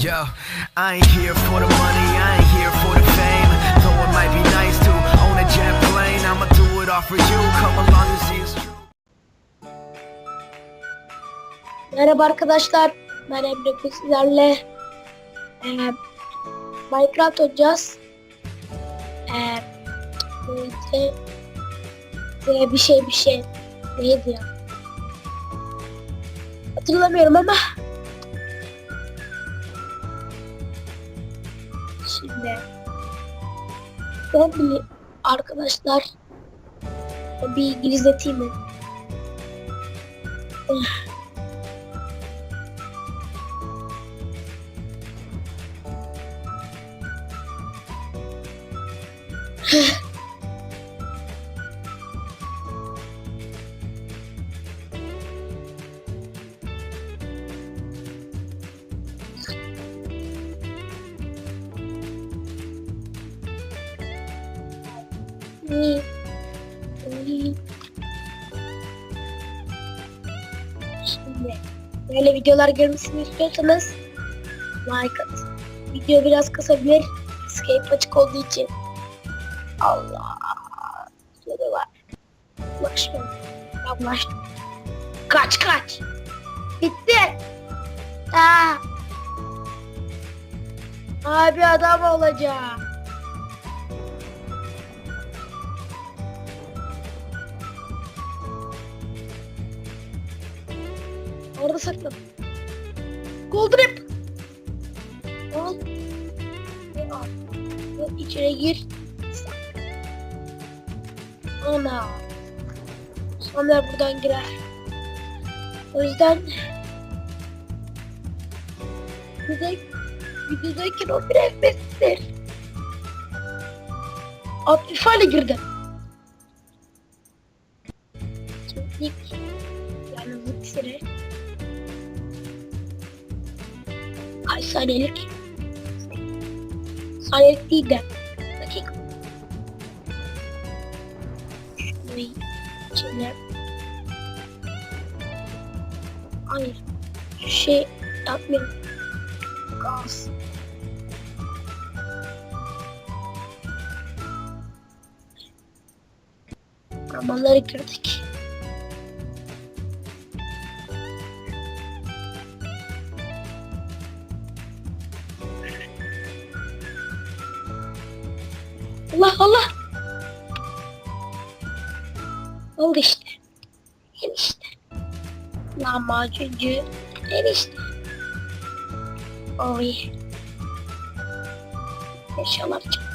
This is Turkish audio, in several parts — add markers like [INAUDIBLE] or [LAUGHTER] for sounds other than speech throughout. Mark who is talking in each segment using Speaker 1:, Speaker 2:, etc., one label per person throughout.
Speaker 1: Yo, I ain't here for the money, I ain't here for the fame. Though it might be nice to own a jet plane, I'ma do it all for you. Come along and see it's.
Speaker 2: Merhaba arkadaşlar. Ben Emre sizlerle eee, Minecraft oynayacağız. Eee neydi? Eee, bir şey bir şey. Neydi ya? Hatırlamıyorum ama. Şimdi ben arkadaşlar bir İngiliz eteyim mi? Şimdi böyle videolar görmesini istiyorsanız like at. Video biraz kısabilir. Escape açık olduğu için. Allah. Şöyle var. Bak şimdi. Yaklaştım. Kaç kaç. Bitti. Aa. Abi adam olacağım. Saklan. Golden Apple. Al. Ve al. Ve içeri gir. Ana. Sonra buradan girer. O yüzden bir de videodayken o bir FPS'tir. Aktif hale girdi. İlk yalnızlık seri. Kaç saniyelik? Saniyelik değil de dakika. Şurayı içine Hayır. Şey yapmayalım. Gaz. Ormanlara girdik. Allah Allah. Oldu işte. Enişte. Lahmacuncu. Enişte. Oy. Yaşalar çok.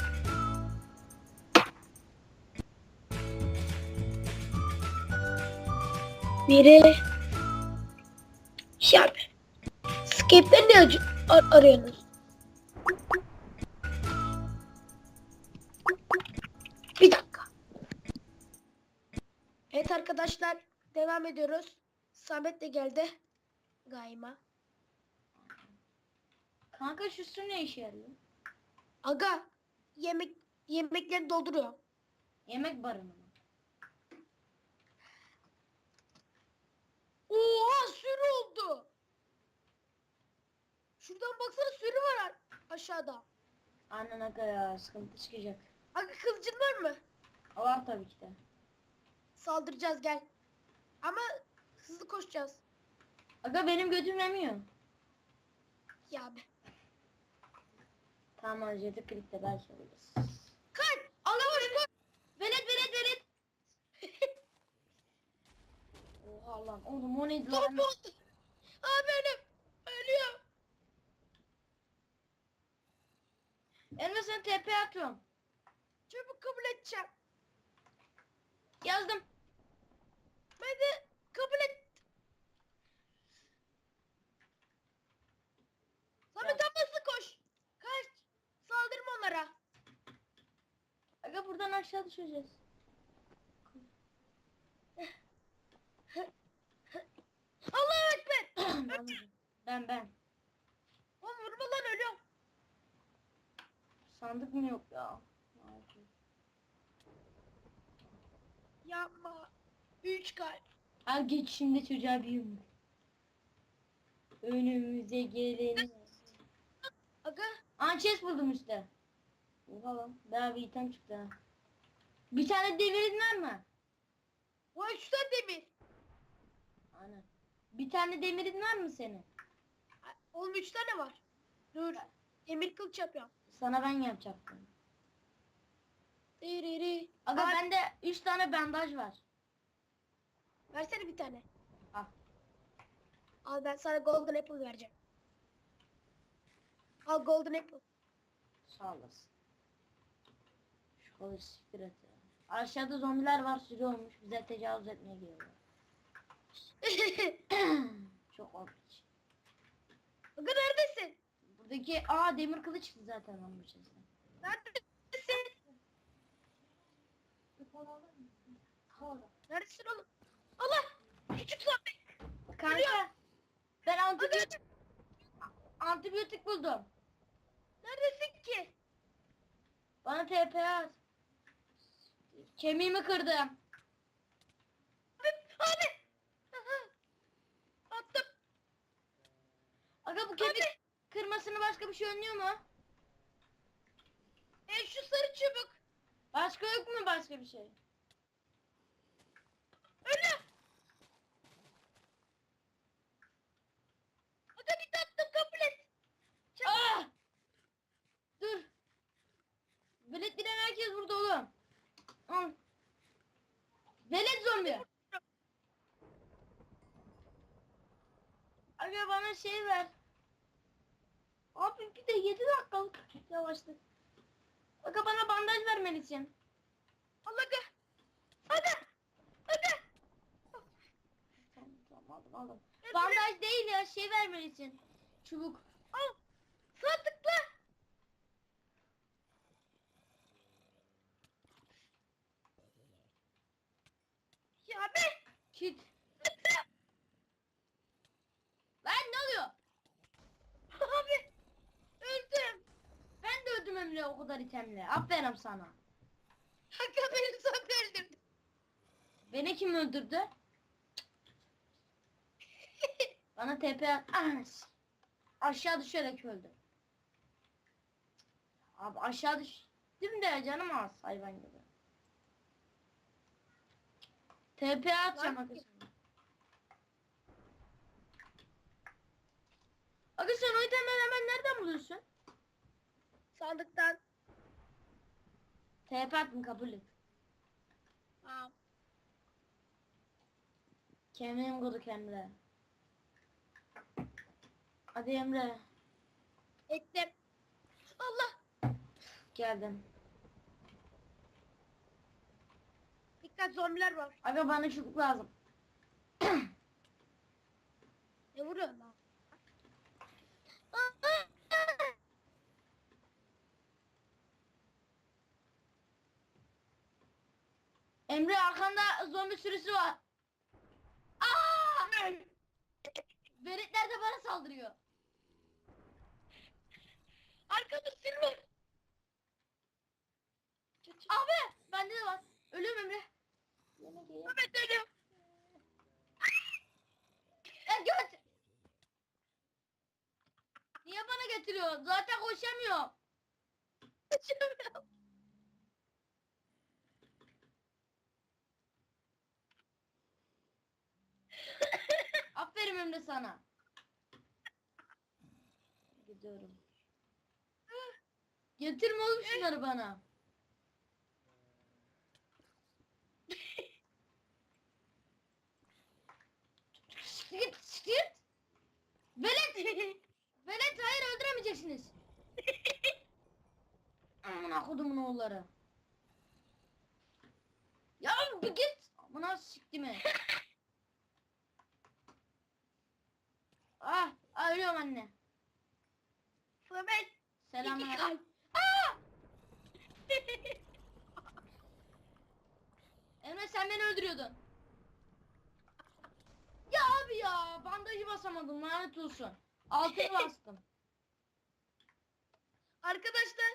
Speaker 2: Biri şey abi. Skype'den ar- ar- arıyorsunuz? Arkadaşlar devam ediyoruz. Samet de geldi. Gayma.
Speaker 3: Kanka şu su ne işe yarıyor?
Speaker 2: Aga yemek yemekleri dolduruyor.
Speaker 3: Yemek barını mı?
Speaker 2: Oha sürü oldu. Şuradan baksana sürü var aşağıda.
Speaker 3: Annen aga ya sıkıntı çıkacak.
Speaker 2: Aga kılıcın var mı?
Speaker 3: Var tabii ki de.
Speaker 2: Saldıracağız gel. Ama hızlı koşacağız.
Speaker 3: Aga benim götüm yemiyor.
Speaker 2: Ya abi.
Speaker 3: Tamam harcadık klikte belki oluruz.
Speaker 2: Kaç! Allah'ım koş! Velet velet velet! [LAUGHS]
Speaker 3: Oha lan oğlum o neydi
Speaker 2: Top
Speaker 3: lan?
Speaker 2: oldu. Abi ölüm. Ölüyor.
Speaker 3: Elma sen TP atıyorum.
Speaker 2: Çabuk kabul edeceğim.
Speaker 3: Yazdım.
Speaker 2: Ben de kabul et. Samet
Speaker 3: Ya.
Speaker 2: ablası koş. Kaç. Saldırma onlara.
Speaker 3: Aga buradan aşağı düşeceğiz.
Speaker 2: Allahu Ekber. [CLEARS THROAT]
Speaker 3: ben ben.
Speaker 2: Oğlum vurma lan ölüyorum.
Speaker 3: Sandık mı yok ya?
Speaker 2: Yapma. Üç kalp.
Speaker 3: Al geç şimdi çocuğa bir yumruk. Önümüze geleni.
Speaker 2: Aga
Speaker 3: Aa chest buldum işte. Oha lan. Bayağı bir item çıktı ha. Bir tane demirin var mı?
Speaker 2: bu üç tane demir.
Speaker 3: Aynen. Bir tane demirin var mı senin?
Speaker 2: Oğlum üç tane var. Dur. Demir kılıç yapıyorum.
Speaker 3: Sana ben yapacaktım.
Speaker 2: Diriri.
Speaker 3: Aga
Speaker 2: Abi,
Speaker 3: bende 3 tane bandaj var.
Speaker 2: Versene bir tane.
Speaker 3: Al.
Speaker 2: Al ben sana golden apple vereceğim. Al golden apple.
Speaker 3: Sağ olasın. Şu kılıç siktir et. Aşağıda zombiler var sürüyormuş. Bize tecavüz etmeye geliyorlar. [COUGHS] Çok korkunç.
Speaker 2: Aga neredesin?
Speaker 3: Buradaki aa demir kılıç çıktı zaten lan bu chest'ten.
Speaker 2: Neredesin? Neredesin oğlum? Allah! Küçük zombi.
Speaker 3: Kanka ben antibiyotik antibiyotik buldum.
Speaker 2: Neredesin ki?
Speaker 3: Bana TP at. Kemiğimi kırdım.
Speaker 2: Abi! Abi! Attım.
Speaker 3: Aga bu kemik kırmasını başka bir şey önlüyor mu?
Speaker 2: E şu sarı çubuk.
Speaker 3: Başka yok mu başka bir şey?
Speaker 2: Öyle. Aga bir de attım kabul et. Çabuk.
Speaker 3: Ah! Dur. Velet bilen herkes burada oğlum. Velet zombi. Aga bana şey ver. Abi bir de 7 dakikalık yavaşlık. Aga bana bandaj vermelisin.
Speaker 2: Al aga. Aga. Aga.
Speaker 3: Tamam tamam aldım aldım. Bandaj değil ya şey vermelisin. Çubuk.
Speaker 2: Al. Sağ tıkla. Ya be.
Speaker 3: Kit. Lan ne oluyor?
Speaker 2: Abi. Öldüm.
Speaker 3: Ben de öldüm Emre o kadar itemle. Aferin sana.
Speaker 2: Aga beni zombi öldürdü.
Speaker 3: Beni kim öldürdü? Bana TP at. Ah, s- Aşağı düşerek öldüm. Abi aşağı düştüm de canım az hayvan gibi. TP atacağım. Aga sen o itemleri hemen nereden buluyorsun?
Speaker 2: Sandıktan.
Speaker 3: TP attım kabul et.
Speaker 2: Aa,
Speaker 3: Kemiğim kırık Emre. Hadi Emre.
Speaker 2: ettim. Allah.
Speaker 3: Geldim.
Speaker 2: Dikkat zombiler var.
Speaker 3: Aga bana çubuk lazım.
Speaker 2: Ne vuruyor lan?
Speaker 3: Emre arkanda zombi sürüsü var. Aa! Veletler de bana saldırıyor.
Speaker 2: Arkada silver.
Speaker 3: Abi bende de var. Ölüyorum Emre.
Speaker 2: Mehmet.
Speaker 3: Ya göt. Niye bana getiriyor? Zaten koşamıyor.
Speaker 2: Kaçıramıyorum.
Speaker 3: Aferin Emre sana. Gidiyorum. Getirme oğlum şunları bana. Git git. Velet. Velet hayır öldüremeyeceksiniz. Amına kodumun oğulları. Ya bir git. Amına siktime. Ölüyorum anne.
Speaker 2: Mehmet.
Speaker 3: Selam.
Speaker 2: iki kalp.
Speaker 3: Aa! [LAUGHS] Emre sen beni öldürüyordun. Ya abi ya bandajı basamadım lanet olsun. Altını [LAUGHS] bastım.
Speaker 2: Arkadaşlar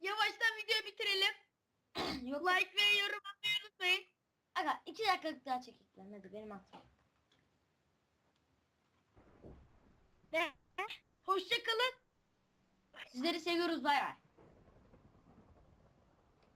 Speaker 2: yavaştan videoyu bitirelim. [CLEARS THROAT]
Speaker 3: Yok
Speaker 2: Like ve yorum atmayı unutmayın.
Speaker 3: Aga iki dakikalık daha çekikler hadi benim hatam.
Speaker 2: Ne? Hoşça kalın.
Speaker 3: Sizleri seviyoruz bay bay.